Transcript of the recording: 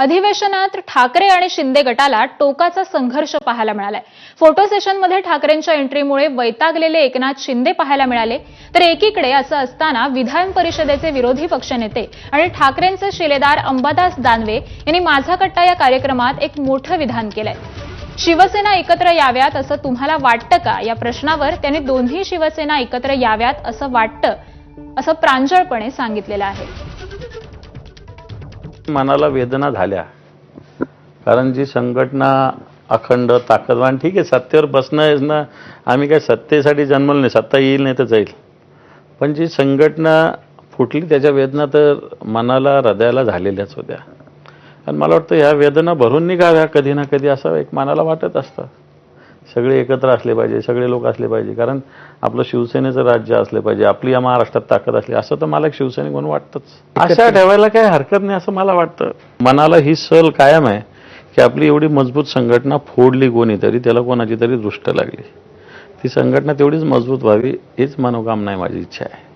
अधिवेशनात ठाकरे आणि शिंदे गटाला टोकाचा संघर्ष पाहायला मिळालाय. फोटो सेशनमध्ये ठाकरेंच्या एंट्रीमुळे वैतागलेले एकनाथ शिंदे पाहायला मिळाले. तर एकीकडे असं असताना विधान परिषदेचे विरोधी पक्षनेते आणि ठाकरेंचे शिलेदार अंबादास दानवे यांनी माझा कट्टा या कार्यक्रमात एक मोठं विधान केलंय. शिवसेना एकत्र याव्यात असं तुम्हाला वाटतं का? या प्रश्नावर त्यांनी दोन्ही शिवसेना एकत्र याव्यात असं वाटतं असं प्रांजळपणे सांगितलेलं आहे. मनाला वेदना झाल्या. कारण जी संघटना अखंड ताकदवान ठीक आहे सत्तेवर बसणं येणं आम्ही काय सत्तेसाठी जन्मलो नाही सत्ता येईल नाही तर जाईल. पण जी संघटना फुटली त्याच्या वेदना तर मनाला हृदयाला झालेल्याच होत्या. आणि मला वाटतं ह्या वेदना भरून निघाव्या कधी ना कधी असं एक मनाला वाटत असतं. सगळे एकत्र असले पाहिजे सगळे लोक असले पाहिजे. कारण आपलं शिवसेनेचं राज्य असलं पाहिजे आपली या महाराष्ट्रात ताकद असली असं तर मला एक शिवसैनिक म्हणून वाटतंच. अशा ठेवायला काही हरकत नाही असं मला वाटतं. मनाला ही सल कायम आहे की आपली एवढी मजबूत संघटना फोडली कोणीतरी त्याला कोणाची तरी दृष्ट लागली. ती संघटना तेवढीच मजबूत व्हावी हीच मनोकामना आहे माझी इच्छा आहे.